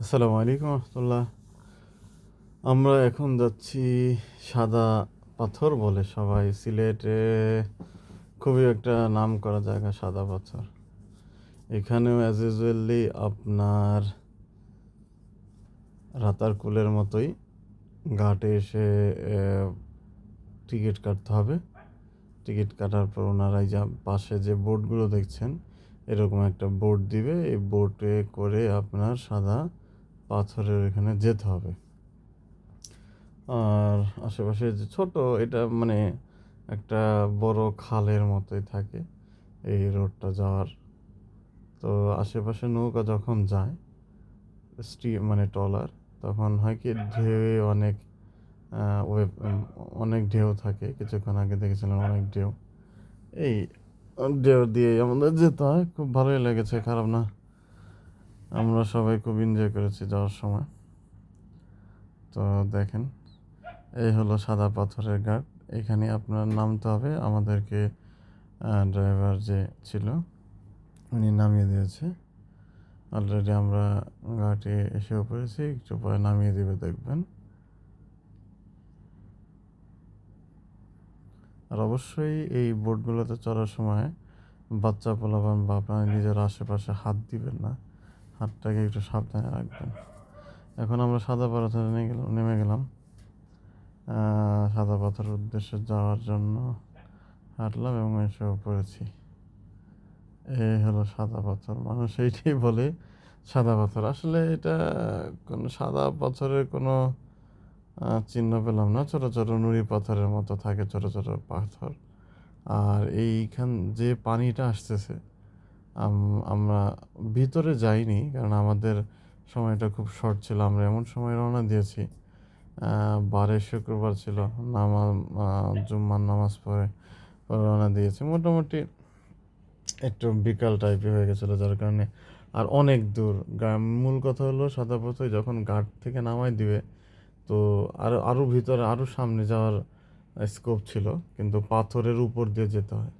আসসালামু আলাইকুম রহমতুল্লাহ। আমরা এখন যাচ্ছি সাদা পাথর বলে সবাই সিলেটে। খুবই একটা নাম করা জায়গা সাদা পাথর। এখানেও অ্যাজ ইউজুয়ালি আপনার রাতারকুলের মতোই ঘাটে এসে টিকিট কাটতে হবে। টিকিট কাটার পর ওনারাই যা পাশে যে বোর্ডগুলো দেখছেন, এরকম একটা বোর্ড দিবে। এই বোর্ডে করে আপনার সাদা পাথরের এখানে যেতে হবে। আর আশেপাশে যে ছোট, এটা মানে একটা বড় খালের মতোই থাকে এই রোডটা যাওয়ার। তো আশেপাশে নৌকা যখন যায়, স্টি মানে ট্রলার, তখন হয় কি ঢেউ অনেক ওয়েব, অনেক ঢেউ থাকে। কিছুক্ষণ আগে দেখেছিলাম অনেক ঢেউ। এই ঢেউ দিয়ে আমাদের যেতে হয়। খুব ভালোই লেগেছে, খারাপ না। আমরা সবাই খুব এনজয় করেছি যাওয়ার সময়। তো দেখেন, এই হলো সাদা পাথরের ঘাট এখানে আপনার নামতে হবে আমাদেরকে ড্রাইভার যে ছিল, উনি নামিয়ে দিয়েছে। অলরেডি আমরা ঘাটে এসেও পড়েছি, একটু পরে নামিয়ে দিবে দেখবেন। আর অবশ্যই এই বোটগুলোতে চড়ার সময় বাচ্চা পোলাপান বা আপনার নিজের আশেপাশে হাত দিবেন না। হাতটাকে একটু সাবধানে রাখবেন। এখন আমরা সাদা পাথরে নেমে গেলাম নেমে গেলাম। সাদা পাথরের উদ্দেশ্যে যাওয়ার জন্য হাঁটলাম এবং এসেও পড়েছি। এই হলো সাদা পাথর। মানুষ এইটাই বলে সাদা পাথর। আসলে এটা কোনো সাদা পাথরের কোনো চিহ্ন পেলাম না। ছোটো ছোটো নুড়ি পাথরের মতো থাকে, ছোটো ছোটো পাথর। আর এইখান যে পানিটা আসতেছে আমরা ভিতরে যাইনি, কারণ আমাদের সময়টা খুব শর্ট ছিল। আমরা এমন সময় রওনা দিয়েছি বারে শুক্রবার ছিল। নামাজ জুম্মার নামাজ পড়ে রওনা দিয়েছি। মোটামুটি একটু বিকাল টাইপের হয়ে গেছিল, যার কারণে আর অনেক দূর। মূল কথা হলো সাদা পথে যখন ঘাট থেকে নামাই দিবে, তো আরও আরও ভিতরে আরও সামনে যাওয়ার স্কোপ ছিল, কিন্তু পাথরের উপর দিয়ে যেতে হয়।